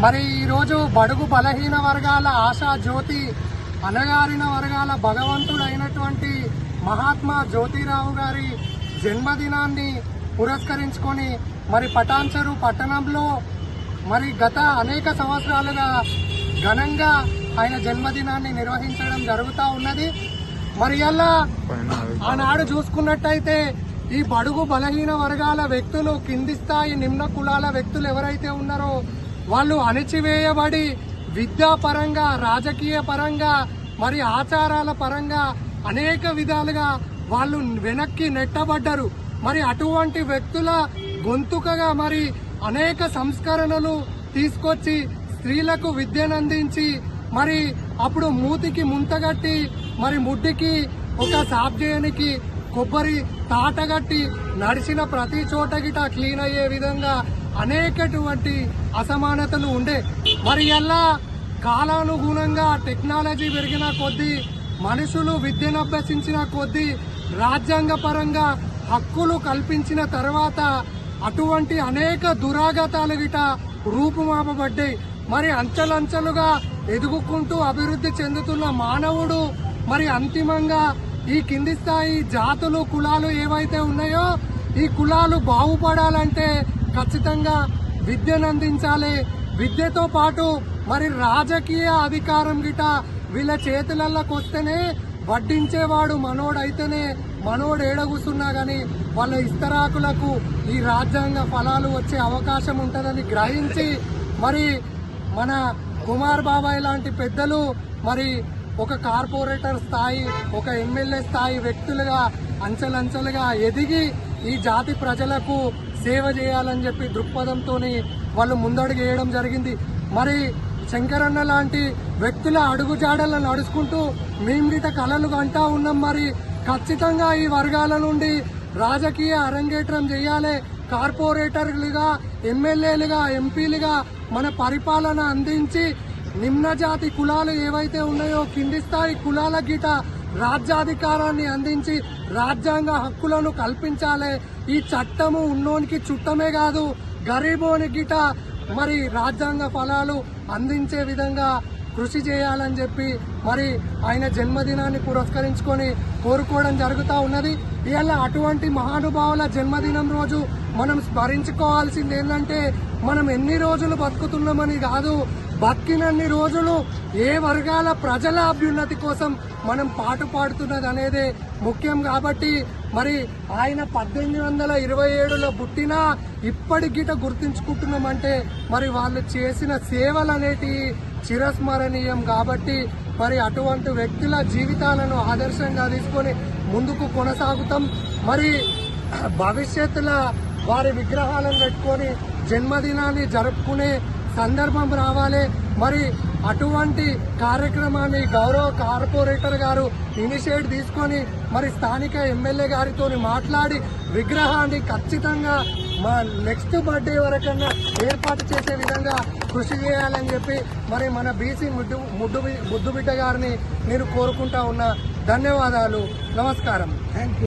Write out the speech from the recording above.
మరి ఈరోజు బడుగు బలహీన వర్గాల ఆశా జ్యోతి అనగారిన వర్గాల భగవంతుడు అయినటువంటి మహాత్మా జ్యోతిరావు గారి జన్మదినాన్ని పురస్కరించుకొని మరి పటాన్చెరు పట్టణంలో మరి గత అనేక సంవత్సరాలుగా ఘనంగా ఆయన జన్మదినాన్ని నిర్వహించడం జరుగుతూ ఉన్నది. మరి అలా ఆనాడు చూసుకున్నట్టయితే ఈ బడుగు బలహీన వర్గాల వ్యక్తులు కింది స్థాయి నిమ్న కులాల వ్యక్తులు ఎవరైతే ఉన్నారో వాళ్ళు అణిచివేయబడి విద్యా పరంగా రాజకీయ పరంగా మరి ఆచారాల పరంగా అనేక విధాలుగా వాళ్ళు వెనక్కి నెట్టబడ్డారు. మరి అటువంటి వ్యక్తుల గొంతుకగా మరి అనేక సంస్కరణలు తీసుకొచ్చి స్త్రీలకు విద్యనందించి మరి అప్పుడు మూతికి ముంతగట్టి మరి ముడ్డికి ఒక సాబ్జయానికి కొబ్బరి తాటగట్టి నడిచిన ప్రతి చోట గిట క్లీన్ అయ్యే విధంగా అనేకటువంటి అసమానతలు ఉండే. మరి ఎలా కాలానుగుణంగా టెక్నాలజీ పెరిగిన కొద్దీ మనుషులు విద్యను అభ్యసించిన కొద్దీ రాజ్యాంగపరంగా హక్కులు కల్పించిన తర్వాత అటువంటి అనేక దురాగతాలు గిట రూపుమాపబడ్డాయి. మరి అంచెలంచెలుగా ఎదుగుకుంటూ అభివృద్ధి చెందుతున్న మానవుడు మరి అంతిమంగా ఈ కింది స్థాయి జాతులు కులాలు ఏవైతే ఉన్నాయో ఈ కులాలు బాగుపడాలంటే ఖచ్చితంగా విద్యను అందించాలి విద్యతో పాటు మరి రాజకీయ అధికారం గిట వీళ్ళ చేతులలోకి వస్తేనే వడ్డించేవాడు మనోడైతేనే మనోడు ఏడగుస్తున్నా కానీ వాళ్ళ ఇస్తరాకులకు ఈ రాజ్యాంగ ఫలాలు వచ్చే అవకాశం ఉంటుందని గ్రహించి మరి మన కుమార్ బాబాయ్ లాంటి పెద్దలు మరి ఒక కార్పొరేటర్ స్థాయి ఒక ఎమ్మెల్యే స్థాయి వ్యక్తులుగా అంచెలంచెలుగా ఎదిగి ఈ జాతి ప్రజలకు సేవ చేయాలని చెప్పి దృక్పథంతో వాళ్ళు ముందడుగు వేయడం జరిగింది. మరి శంకరన్న లాంటి వ్యక్తుల అడుగుజాడలను నడుచుకుంటూ మేమిట కళలు అంటా ఉన్నాం మరి. ఖచ్చితంగా ఈ వర్గాల నుండి రాజకీయ అరంగేట్రం చేయాలి. కార్పొరేటర్లుగా ఎమ్మెల్యేలుగా ఎంపీలుగా మన పరిపాలన అందించి నిమ్న జాతి కులాలు ఏవైతే ఉన్నాయో కింది స్థాయి కులాల గిట రాజ్యాధికారాన్ని అందించి రాజ్యాంగ హక్కులను కల్పించాలి. ఈ చట్టము ఉన్నోనికి చుట్టమే కాదు గరీబోని గిట మరి రాజ్యాంగ ఫలాలు అందించే విధంగా కృషి చేయాలని చెప్పి మరి ఆయన జన్మదినాన్ని పురస్కరించుకొని కోరుకోవడం జరుగుతూ ఉన్నది. ఇవాళ అటువంటి మహానుభావుల జన్మదినం రోజు మనం స్మరించుకోవాల్సింది ఏంటంటే మనం ఎన్ని రోజులు బతుకుతున్నామని కాదు బతికినన్ని రోజులు ఏ వర్గాల ప్రజల అభ్యున్నతి కోసం మనం పాటు పాడుతున్నది అనేది ముఖ్యం కాబట్టి మరి ఆయన పద్దెనిమిది వందల ఇరవై ఏడులో పుట్టినా ఇప్పటి గిట గుర్తించుకుంటున్నామంటే మరి వాళ్ళు చేసిన సేవలు అనేటివి చిరస్మరణీయం కాబట్టి మరి అటువంటి వ్యక్తుల జీవితాలను ఆదర్శంగా తీసుకొని ముందుకు కొనసాగుతాం. మరి భవిష్యత్తులో వారి విగ్రహాలను పెట్టుకొని జన్మదినాన్ని జరుపుకునే సందర్భం రావాలి. మరి అటువంటి కార్యక్రమాన్ని గౌరవ కార్పొరేటర్ గారు ఇనిషియేట్ తీసుకొని మరి స్థానిక ఎమ్మెల్యే గారితో మాట్లాడి విగ్రహాన్ని ఖచ్చితంగా మా నెక్స్ట్ బర్త్డే వరకన్నా ఏర్పాటు చేసే విధంగా కృషి చేయాలని చెప్పి మరి మన బీసీ ముద్దు ముద్దు బిడ్డ గారిని నేను కోరుకుంటా ఉన్నా. ధన్యవాదాలు. నమస్కారం. థ్యాంక్